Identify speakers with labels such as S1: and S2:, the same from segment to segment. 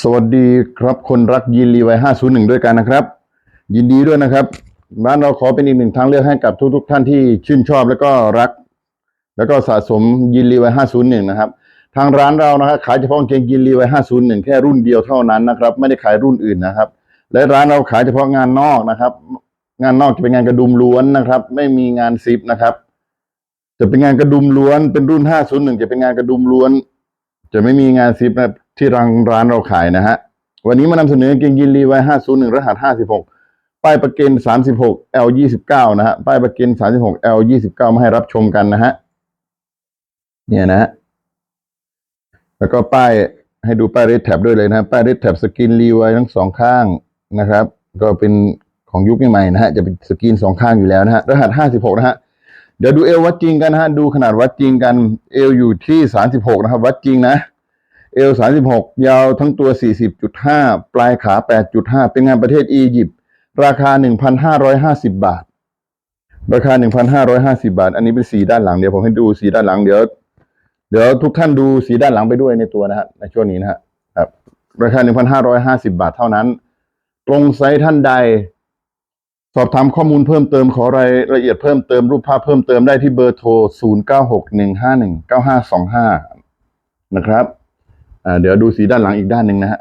S1: สวัสดีครับคนรักยีนรีไว501 ด้วยกันนะครับ ยินดีด้วยนะครับร้านเราขอเป็นอีกหนึ่งทางเลือกให้กับทุกๆทท่านที่ชื่นชอบแล้วก็รัก แล้วก็สะสมยีนรีไว501 นะครับ ทางร้านเรานะครับขายเฉพาะเกงยีนรีไว501 แค่รุ่นเดียวเท่านั้นนะครับ ไม่ได้ขายรุ่นอื่นนะครับ และร้านเราขายเฉพาะงานนอกนะครับ งานนอกจะเป็นงานกระดุมล้วนนะครับ ไม่มีงานซิปนะครับ จะเป็นงานกระดุมล้วน เป็นรุ่น 501 จะเป็นงานกระดุมล้วน จะไม่มีงานซิปนะครับ ที่ร้านร้านเราขายนะฮะ วันนี้มานำเสนอกางเกงยีนรีไว้501 รหัส 56 ป้ายประเกน36 L 29นะฮะ ป้ายประเกน36 L 29มาให้รับชมกันนะฮะ เนี่ยนะฮะ แล้วก็ป้ายให้ดูป้ายเรดแท็บด้วยเลยนะป้ายเรดแท็บสกินรีไว้ทั้งสองข้างนะครับ ก็เป็นของยุคใหม่นะฮะ จะเป็นสกินสองข้างอยู่แล้วนะฮะ รหัส 56 นะฮะเดี๋ยวดูเอววัดจริงกันนะฮะ ดูขนาดวัดจริงกัน เอวอยู่ที่ 36 นะครับ วัดจริงนะ เอล36 ยาวทั้งตัว 40.5 ปลายขา 8.5 เป็นงานประเทศอียิปต์ราคา 1,550 บาท ราคา 1,550 บาท อันนี้เป็นสีด้านหลังเดี๋ยวผมให้ดูสีด้านหลังเดี๋ยวเดี๋ยวทุกท่านดูสีด้านหลังไปด้วยในตัวนะฮะในช่วงนี้นะฮะครับราคา 1,550 บาทเท่านั้น ตรงไซต์ท่านใด สอบถามข้อมูลเพิ่มเติมขอรายละเอียดเพิ่มเติมรูปภาพเพิ่มเติมได้ที่เบอร์โทร 0961519525 นะครับ เดี๋ยวดูสีด้านหลังอีกด้านหนึ่งนะฮะ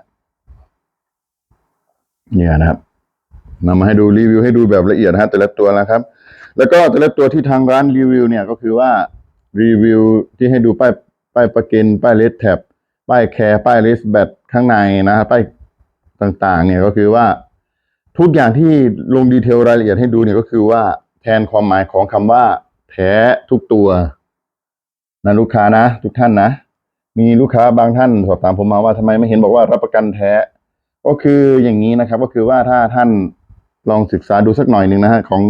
S1: เนี่ยนะครับนำมาให้ดูรีวิวให้ดูแบบละเอียดนะฮะแต่ละตัวนะครับ แล้วก็แต่ละตัวที่ทางร้านรีวิว เนี่ยก็คือว่ารีวิวที่ให้ดูป้ายป้ายประเกนป้ายเลสแท็บป้ายแคร์ป้ายเลสแบตข้างในนะฮะป้ายต่างๆ เนี่ยก็คือว่าทุกอย่างที่ลงดีเทลรายละเอียดให้ดูเนี่ยก็คือว่าแทนความหมายของคำว่า แท้ทุกตัวนะลูกค้านะ ทุกท่านนะ มีลูกค้าบางท่านสอบถามผมมาว่าทำไมไม่เห็นบอกว่ารับประกันแท้ ก็คืออย่างนี้นะครับ ก็คือว่าถ้าท่านลองศึกษาดูสักหน่อยหนึ่งนะฮะของ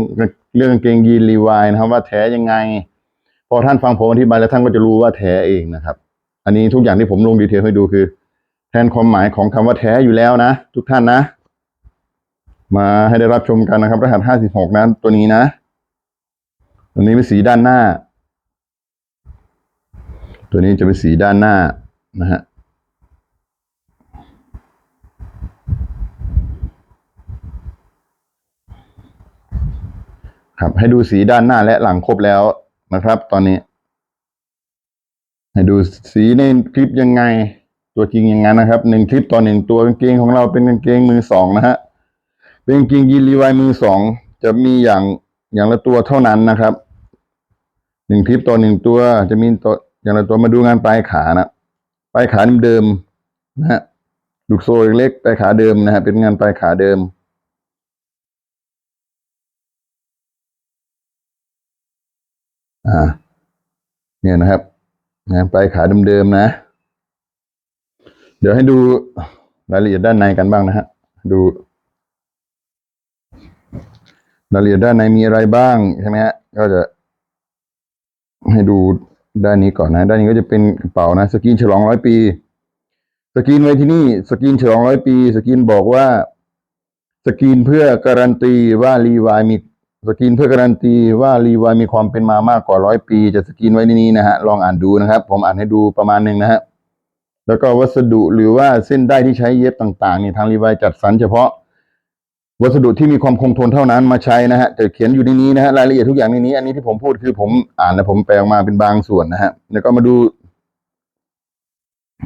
S1: เรื่องเกงยีนรีวายนะครับว่าแท้ยังไง พอท่านฟังผมอธิบายแล้วท่านก็จะรู้ว่าแท้เองนะครับ อันนี้ทุกอย่างที่ผมลงดีเทลให้ดูคือ แทนความหมายของคำว่าแท้อยู่แล้วนะ ทุกท่านนะ มาให้ได้รับชมกันนะครับ รหัสห้าสิบหกนะตัวนี้นะตัวนี้เป็นสีด้านหน้า ตัวนี้จะเป็นสีด้านหน้านะฮะครับให้ดูสีด้านหน้าและหลังครบแล้วนะครับ ตอนนี้ ให้ดูสีในคลิปยังไง ตัวจริงยังไงนะครับหนึ่งคลิปต่อหนึ่งตัวกางเกงของเราเป็นกางเกงมือสองนะฮะเป็นกางเกงยีนรีวายมือสองจะมีอย่างอย่างละตัวเท่านั้นนะครับหนึ่งคลิปต่อหนึ่งตัวจะมีตัว อย่างละตัวมาดูงานปลายขานะปลายขาเดิมนะฮะลูกโซ่เล็กๆปลายขาเดิมนะฮะเป็นงานปลายขาเดิมอ่าเนี่ยนะครับงานปลายขาเดิมๆนะ เดี๋ยวให้ดูรายละเอียดด้านในกันบ้างนะฮะดูรายละเอียดด้านในมีอะไรบ้างใช่ไหมฮะก็จะให้ดู ด้านนี้ก่อนนะ ด้านนี้ก็จะเป็นกระเป๋านะ สกรีนฉลองร้อยปี สกรีนไว้ที่นี่ สกรีนฉลองร้อยปี สกรีนบอกว่า สกรีนเพื่อการันตีว่ารีวายมีสกรีนเพื่อการันตีว่ารีวายมีความเป็นมามากกว่าร้อยปี จะสกรีนไว้ในนี้นะฮะ ลองอ่านดูนะครับ ผมอ่านให้ดูประมาณหนึ่งนะฮะ แล้วก็วัสดุหรือว่าเส้นได้ที่ใช้เย็บต่างๆนี่ทางรีวายจัดสรรเฉพาะ วัสดุที่มีความคงทนเท่านั้นมาใช้นะฮะแต่เขียนอยู่ในนี้นะฮะรายละเอียดทุกอย่างในนี้ อันนี้ที่ผมพูดคือผมอ่านแล้วผมแปลออกมาเป็นบางส่วนนะฮะแล้วก็มาดู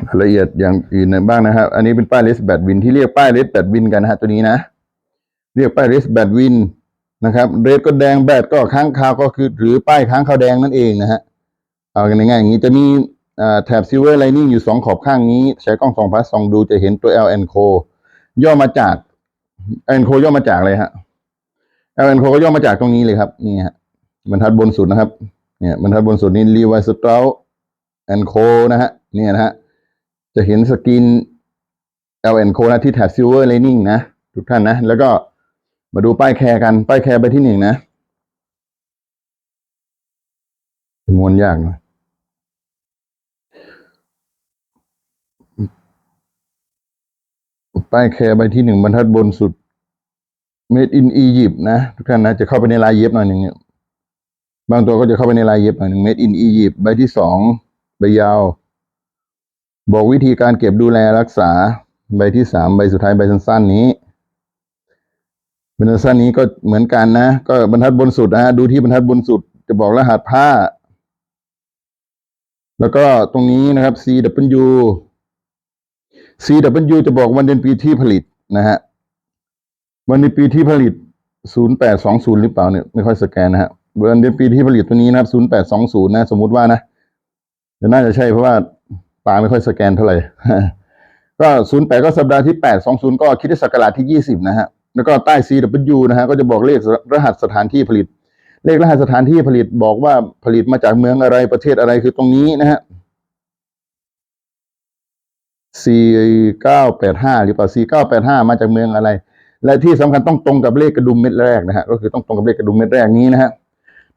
S1: รายละเอียดอย่างอื่นบ้างนะครับ อันนี้เป็นป้ายเลสแบดวินที่เรียกป้ายเลสแบดวินกันนะฮะตัวนี้นะ เรียกป้ายเลสแบดวินนะครับเรดก็แดงแบดก็ค้างคาวก็คือหรือป้ายค้างคาวแดงนั่นเองนะฮะเอากันง่ายๆอย่างนี้จะมีแถบซิลเวอร์ไลนิ่งอยู่สองขอบข้างนี้ ใช้กล้องสองพัสสองดูจะเห็นตัว L N C O ย่อมาจาก L N C O ย่อมาจากอะไรฮะ L N C O ก็ย่อมาจากตรงนี้เลยครับ นี่ฮะบรรทัดบนสุดนะครับ เนี่ยบรรทัดบนสุดนี้ Levi Strauss and Co นะฮะเนี่ยนะฮะจะเห็นสกรีน L N Co นะที่แถบ Silver Lining นะ ทุกท่านนะ แล้วก็มาดูป้ายแคร์กัน ป้ายแคร์ไปที่หนึ่งนะมวนยากหน่อยป้ายแคร์ไปที่หนึ่งบรรทัดบนสุด Made in Egypt นะทุกท่านนะจะเข้าไปในลายเย็บหน่อยหนึ่งเนี่ยบางตัวก็จะเข้าไปในลายเย็บหน่อยหนึ่ง Made in Egypt ใบที่สองใบยาว บอกวิธีการเก็บดูแลรักษา ใบที่สามใบสุดท้ายใบสั้นๆนี้ใบสั้นๆนี้ก็เหมือนกันนะ ก็บรรทัดบนสุดนะดูที่บรรทัดบนสุด จะบอกรหัสผ้า แล้วก็ตรงนี้นะครับ CW CW จะบอกวันเดือนปีที่ผลิตนะฮะ วันเดือนปีที่ผลิต 0820 หรือเปล่าเนี่ยไม่ค่อยสแกนนะฮะวันเดือนปีที่ผลิตตัวนี้นะครับ 0820 นะ สมมุติว่านะน่าจะใช่เพราะว่าปาไม่ค่อยสแกนเท่าไหร่ ก็ 08 ก็สัปดาห์ที่ 820 ก็คิดได้ศักราชที่ 20 นะฮะ แล้วก็ใต้ CW นะฮะ ก็จะบอกเลขรหัสสถานที่ผลิต เลขรหัสสถานที่ผลิตบอกว่าผลิตมาจากเมืองอะไรประเทศอะไรคือตรงนี้นะฮะ4985 หรือเปล่า4985 มาจากเมืองอะไร และที่สำคัญต้องตรงกับเลขกระดุมเม็ดแรกนะฮะก็คือต้องตรงกับเลขกระดุมเม็ดแรกนี้นะฮะ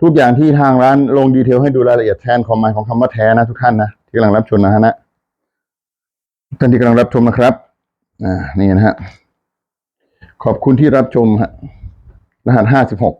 S1: ทุกอย่างที่ทางร้านลงดีเทลให้ดูรายละเอียดแทนความหมายของคำว่าแท้นะทุกท่านนะที่กำลังรับชมนะฮะนะท่านที่กำลังรับชมนะครับอ่านี่นะฮะขอบคุณที่รับชมฮะรหัสห้าสิบหก